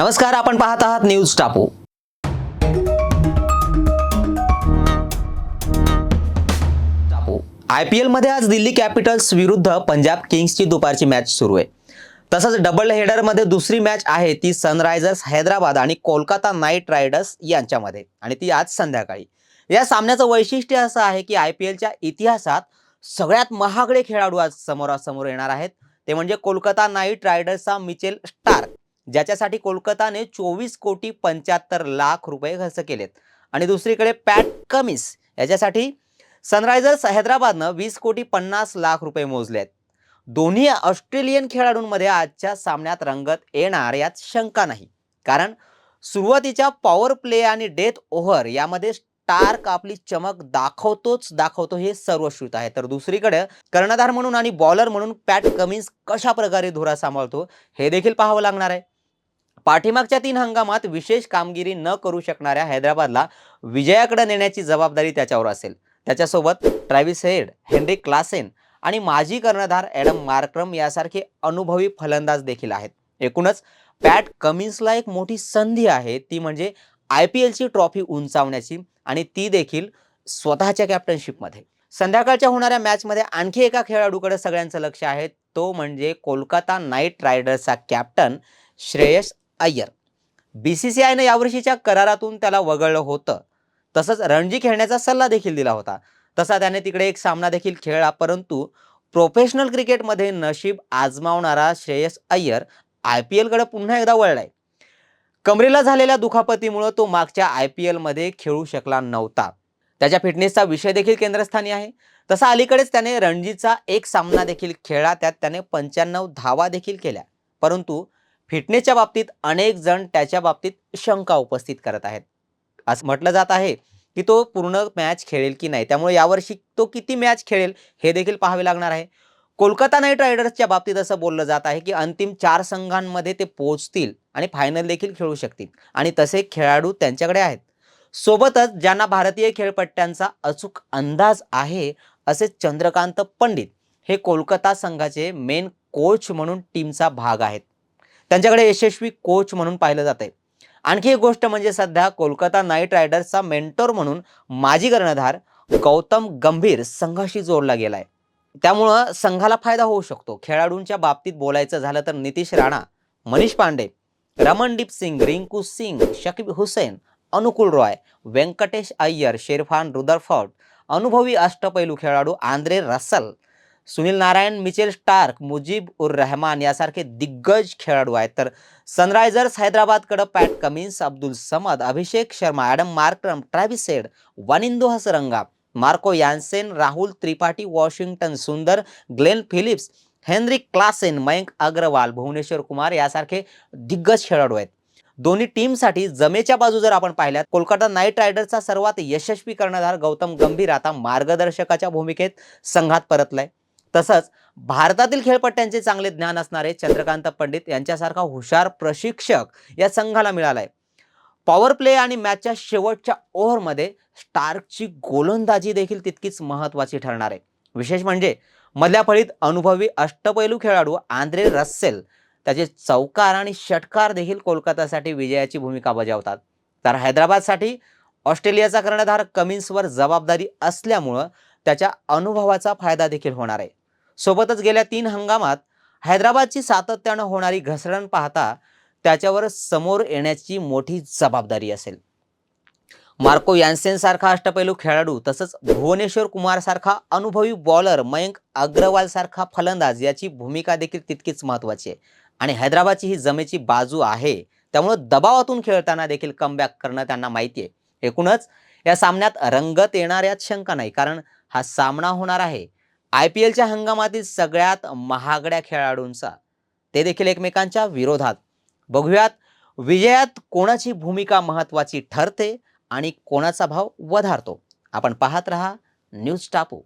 नमस्कार आपण पाहत आहात न्यूज टापू. आय पी एलमध्ये आज दिल्ली कॅपिटल्स विरुद्ध पंजाब किंग्सची दुपारची मॅच सुरू आहे. तसंच डबल हेडरमध्ये दुसरी मॅच आहे ती सनरायझर्स हैदराबाद आणि कोलकाता नाईट रायडर्स यांच्यामध्ये. आणि ती आज संध्याकाळी. या सामन्याचं वैशिष्ट्य असं आहे की आय पी एलच्या इतिहासात सगळ्यात महागडे खेळाडू आज समोरासमोर येणार आहेत. ते म्हणजे कोलकाता नाईट रायडर्सचा मिचेल स्टार्क. ज्याच्यासाठी कोलकाताने चोवीस कोटी पंच्याहत्तर लाख रुपये खर्च केलेत. आणि दुसरीकडे पॅट कमिस याच्यासाठी सनरायझर्स हैदराबादनं वीस कोटी पन्नास लाख रुपये मोजले आहेत दोन्ही ऑस्ट्रेलियन खेळाडूंमध्ये आजच्या सामन्यात रंगत येणार यात शंका नाही. कारण सुरुवातीच्या पॉवर प्ले आणि डेथ ओव्हर यामध्ये स्टार्क आपली चमक दाखवतोच दाखवतो हे सर्वश्रुत आहे. तर दुसरीकडे कर्णधार म्हणून आणि बॉलर म्हणून पॅट कमिन्स कशा प्रकारे धुरा सांभाळतो हे देखील पाहावं लागणार आहे. पाठीमागच्या तीन हंगामात विशेष कामगिरी न करू शकणाऱ्या हैदराबादला विजयाकडे नेण्याची जबाबदारी त्याच्यावर असेल. त्याच्यासोबत ट्रॅव्हिस हेड हेनरी क्लासेन आणि माजी कर्णधार ॲडम मार्क्रम यासारखे अनुभवी फलंदाज देखील आहेत. एकूणच पॅट कमिन्सला एक मोठी संधी आहे. ती म्हणजे आय पी एलची ट्रॉफी उंचावण्याची आणि ती देखील स्वतःच्या कॅप्टनशिपमध्ये. संध्याकाळच्या होणाऱ्या मॅचमध्ये आणखी एका खेळाडूकडे सगळ्यांचं लक्ष आहे. तो म्हणजे कोलकाता नाईट रायडर्सचा captain Shreyas Iyer. B C C आयनं यावर्षीच्या करारातून त्याला वगळलं होतं. तसंच रणजी खेळण्याचा सल्ला देखील दिला होता. तसा त्याने तिकडे एक सामना देखील खेळला परंतु प्रोफेशनल क्रिकेटमध्ये नशीब आजमावणारा श्रेयस अय्यर आय पी एलकडे पुन्हा एकदा वळलाय. कमरेला झालेल्या दुखापतीमुळं तो मागच्या आय पी एलमध्ये खेळू शकला नव्हता. त्याच्या फिटनेसचा विषय देखील केंद्रस्थानी आहे. तसा अलीकडेच त्याने रणजीचा एक सामना देखील खेळला त्यात त्याने पंच्याण्णव धावा देखील केल्या. परंतु फिटनेसच्या बाबतीत अनेक जण त्याच्या बाबतीत शंका उपस्थित करत आहेत. असं म्हटलं जात आहे की तो पूर्ण मॅच खेळेल की नाही? त्यामुळे यावर्षी तो किती मॅच खेळेल हे देखील पाहावे लागणार आहे. कोलकाता नाईट रायडर्सच्या बाबतीत असं बोललं जात आहे की अंतिम चार संघांमध्ये ते पोहोचतील आणि फायनल देखील खेळू शकतील. आणि तसे खेळाडू त्यांच्याकडे आहेत. सोबतच ज्यांना भारतीय खेळपट्ट्यांचा अचूक अंदाज आहे असे चंद्रकांत पंडित हे कोलकाता संघाचे मेन कोच म्हणून टीमचा भाग आहेत. त्यांच्याकडे यशस्वी कोच म्हणून पाहिलं जात आहे आणखी एक गोष्ट म्हणजे सध्या कोलकाता नाईट रायडर्सचा मेंटोर म्हणून माजी कर्णधार गौतम गंभीर संघाशी जोडला गेलाय. त्यामुळं संघाला फायदा होऊ शकतो. खेळाडूंच्या बाबतीत बोलायचं झालं तर नितीश राणा मनीष पांडे रमणदीप सिंग रिंकू सिंग शकीब हुसेन अनुकुल रॉय व्यंकटेश अय्यर शेरफान रुदरफॉर्ड अनुभवी अष्टपैलू खेळाडू Andre Russell Sunil Narine Mitchell Starc Mujeeb ur Rahman यासारखे दिग्गज खेळाडू आहेत. तर Sunrisers हैदराबादकडं Pat Cummins Abdul Samad Abhishek Sharma Adam Markram Travis Head Hasaranga Marco Jansen Rahul Tripathi Washington Sundar Glenn Phillips Heinrich Klaasen Mayank Agarwal Bhuvneshwar Kumar यासारखे दिग्गज खेळाडू आहेत. दोन्ही टीमसाठी जमेच्या बाजू जर आपण पाहिल्यात कोलकाता नाईट रायडर्सचा सर्वात यशस्वी कर्णधार गौतम गंभीर आता मार्गदर्शकाच्या भूमिकेत संघात परतलाय. तसंच भारतातील खेळपट्ट्यांचे चांगले ज्ञान असणारे चंद्रकांत पंडित यांच्यासारखा हुशार प्रशिक्षक या संघाला मिळालाय. पॉवर प्ले आणि मॅचच्या शेवटच्या ओव्हरमध्ये स्टार्कची गोलंदाजी देखील तितकीच महत्त्वाची ठरणार आहे. विशेष म्हणजे मधल्या फळीत अनुभवी अष्टपैलू खेळाडू आंद्रे रस्सेल त्याचे चौकार आणि षटकार देखील कोलकातासाठी विजयाची भूमिका बजावतात. तर हैदराबादसाठी ऑस्ट्रेलियाचा कर्णधार कमिन्सवर जबाबदारी असल्यामुळं त्याच्या अनुभवाचा फायदा देखील होणार आहे. सोबतच गेल्या तीन हंगामात हैदराबादची सातत्यानं होणारी घसरण पाहता त्याच्यावर समोर येण्याची मोठी जबाबदारी असेल. मार्को यान्सेनसारखा अष्टपैलू खेळाडू तसंच भुवनेश्वर कुमारसारखा अनुभवी बॉलर मयंक अग्रवालसारखा फलंदाज याची भूमिका देखील तितकीच महत्त्वाची आहे. आणि हैदराबादची ही जमेची बाजू आहे त्यामुळं दबावातून खेळताना देखील कमबॅक करणं त्यांना माहिती आहे. एकूणच या सामन्यात रंगत येणाऱ्यात शंका नाही कारण हा सामना होणार आहे. आय पी एलच्या हंगामातील सगळ्यात महागड्या खेळाडूंचा. ते देखील एकमेकांच्या विरोधात. बघूयात विजयात कोणाची भूमिका महत्त्वाची ठरते आणि कोणाचा भाव वधारतो? आपण पाहत रहा न्यूज टापू.